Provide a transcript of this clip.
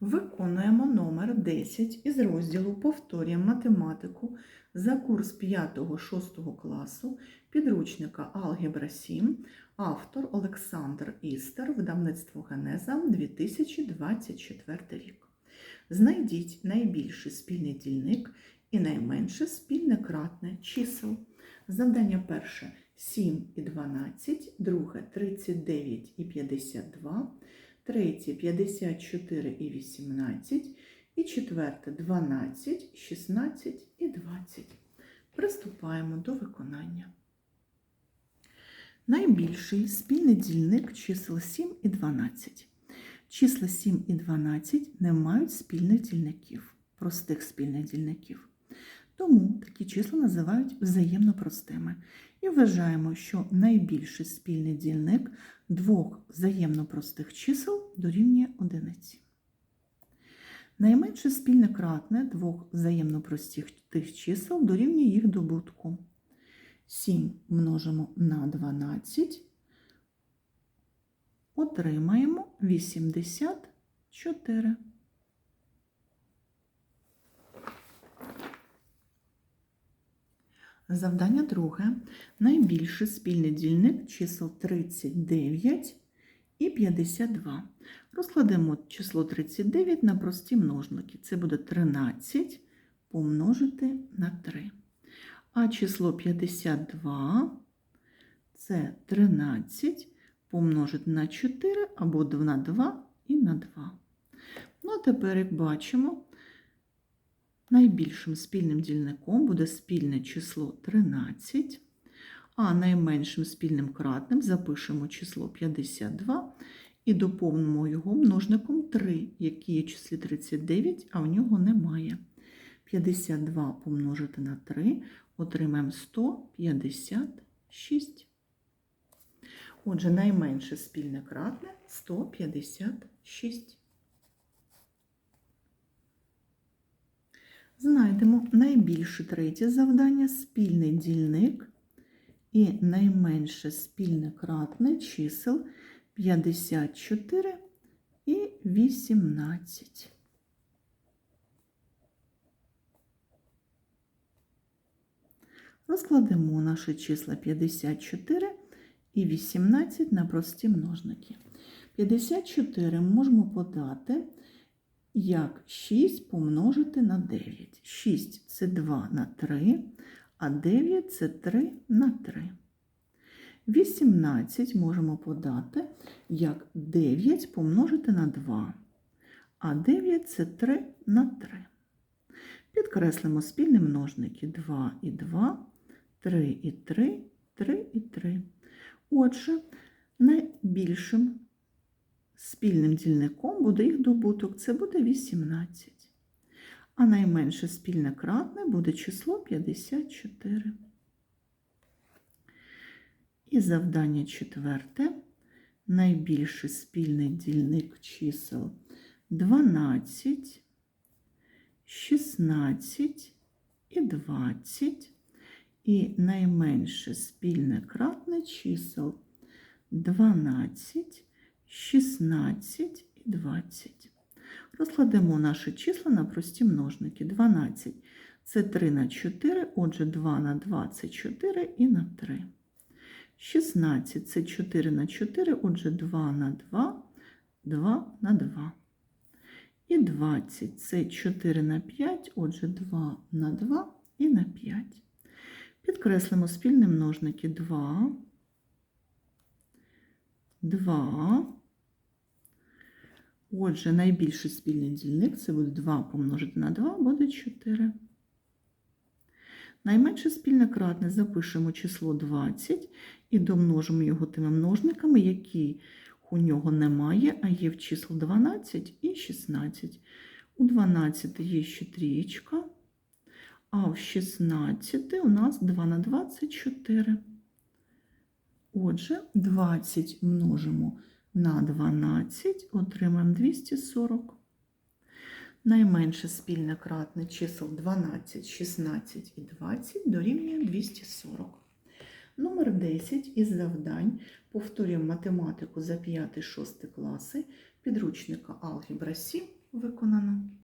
Виконуємо номер 10 із розділу Повторюємо математику за курс 5-6 класу підручника Алгебра 7, автор Олександр Істер, видавництво Генеза 2024 рік. Знайдіть найбільший спільний дільник і найменше спільне кратне чисел. Завдання перше 7 і 12, друге 39 і 52, третє 54 і 18, і четверте 12, 16 і 20. Приступаємо до виконання. Найбільший спільний дільник чисел 7 і 12. Числа 7 і 12 не мають спільних дільників, простих спільних дільників. Тому такі числа називають взаємно простими. І вважаємо, що найбільший спільний дільник двох взаємно простих чисел дорівнює одиниці. Найменше спільне кратне двох взаємно простих тих чисел дорівнює їх добутку. 7 множимо на 12, отримаємо 84. Завдання друге. Найбільший спільний дільник чисел 39 і 52. Розкладемо число 39 на прості множники. Це буде 13 помножити на 3. А число 52 це 13 помножити на 4 або на 2 і на 2. Ну, а тепер, як бачимо, найбільшим спільним дільником буде спільне число 13, а найменшим спільним кратним запишемо число 52 і доповнимо його множником 3, який є в числі 39, а в нього немає. 52 помножити на 3 отримаємо 156. Отже, найменше спільне кратне 156. Знайдемо найбільше третє завдання спільний дільник і найменше спільне кратне чисел 54 і 18. Розкладемо наші числа 54 і 18 на прості множники. 54 можемо подати як 6 помножити на 9. 6 це 2 на 3, а 9 це 3 на 3. 18 можемо подати як 9 помножити на 2, а 9 це 3 на 3. Підкреслимо спільні множники 2 і 2, 3 і 3, 3 і 3. Отже, найбільшим спільним дільником буде їх добуток, це буде 18. А найменше спільне кратне буде число 54. І завдання четверте. Найбільший спільний дільник чисел 12, 16 і 20. І найменше спільне кратне чисел 12, 16 і 20. Розкладемо наші числа на прості множники. 12 це 3 на 4, отже, 2 на 2 це 4 і на 3. 16 це 4 на 4, отже, 2 на 2, 2 на 2. І 20 це 4 на 5, отже, 2 на 2 і на 5. Підкреслимо спільні множники 2, 2. Отже, найбільший спільний дільник це буде 2 помножити на 2, буде 4. Найменше спільне кратне запишемо число 20 і домножимо його тими множниками, які у нього немає, а є в число 12 і 16. У 12 є ще трієчка, а в 16 у нас 2 на 24. Отже, 20 множимо на 12, отримаємо 240. Найменше спільне кратне чисел 12, 16 і 20 дорівнює 240. Номер 10 із завдань повторюємо математику за 5-6 класи підручника Алгебра 7 Виконано.